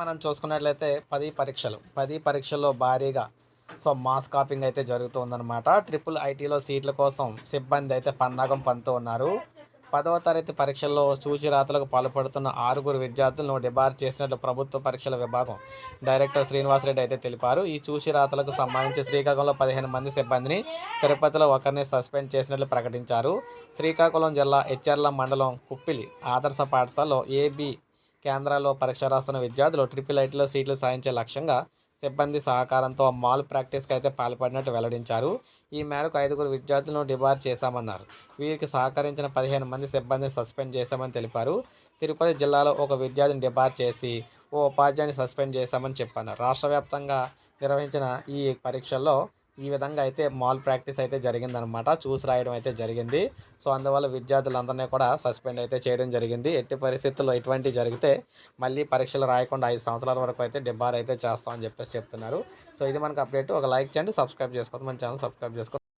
మనం చూసుకున్నట్లయితే పది పరీక్షలు. పది పరీక్షల్లో భారీగా సో మాస్ కాపింగ్ అయితే జరుగుతుందన్నమాట ట్రిపుల్ ఐటీలో సీట్ల కోసం సిబ్బంది అయితే పన్నాగం పంతూ ఉన్నారు. పదవ తరగతి పరీక్షల్లో సూచిరాతలకు పాల్పడుతున్న ఆరుగురు విద్యార్థులను డిబార్ చేసినట్లు ప్రభుత్వ పరీక్షల విభాగం డైరెక్టర్ శ్రీనివాసరెడ్డి అయితే తెలిపారు. ఈ సూచిరాతలకు సంబంధించి శ్రీకాకుళంలో పదిహేను మంది సిబ్బందిని తిరుపతిలో ఒకరిని సస్పెండ్ చేసినట్లు ప్రకటించారు. శ్రీకాకుళం జిల్లా హెచ్ఆర్ల మండలం కుప్పిలి ఆదర్శ పాఠశాలలో ఏబి కేంద్రాల్లో పరీక్ష రాస్తున్న విద్యార్థులు ట్రిపుల్ ఐటీలో సీట్లు సాధించే లక్ష్యంగా సిబ్బంది సహకారంతో మాల్ ప్రాక్టీస్కి అయితే పాల్పడినట్టు వెల్లడించారు. ఈ మేరకు ఐదుగురు విద్యార్థులను డిబార్ చేశామన్నారు. వీరికి సహకరించిన పదిహేను మంది సిబ్బందిని సస్పెండ్ చేశామని తెలిపారు. తిరుపతి జిల్లాలో ఒక విద్యార్థిని డిబార్ చేసి ఓ ఉపాధ్యాయుని సస్పెండ్ చేశామని చెప్పారు రాష్ట్ర వ్యాప్తంగా నిర్వహించిన ఈ పరీక్షల్లో ఈ విధంగా అయితే మాల్ ప్రాక్టీస్ అయితే జరిగిందనమాట చూసి రాయడం అయితే జరిగింది. సో అందువల్ల విద్యార్థులందరినీ కూడా సస్పెండ్ అయితే చేయడం జరిగింది. ఎట్టి పరిస్థితుల్లో ఇటువంటి జరిగితే మళ్ళీ పరీక్షలు రాయకుండా ఐదు సంవత్సరాల వరకు అయితే డిబార్ అయితే చేస్తామని చెప్పేసి చెప్తున్నారు. సో ఇది మనకు అప్డేట్. ఒక లైక్ చేయండి సబ్స్క్రైబ్ చేసుకోవద్దు. మన ఛానల్ సబ్స్క్రైబ్ చేసుకోండి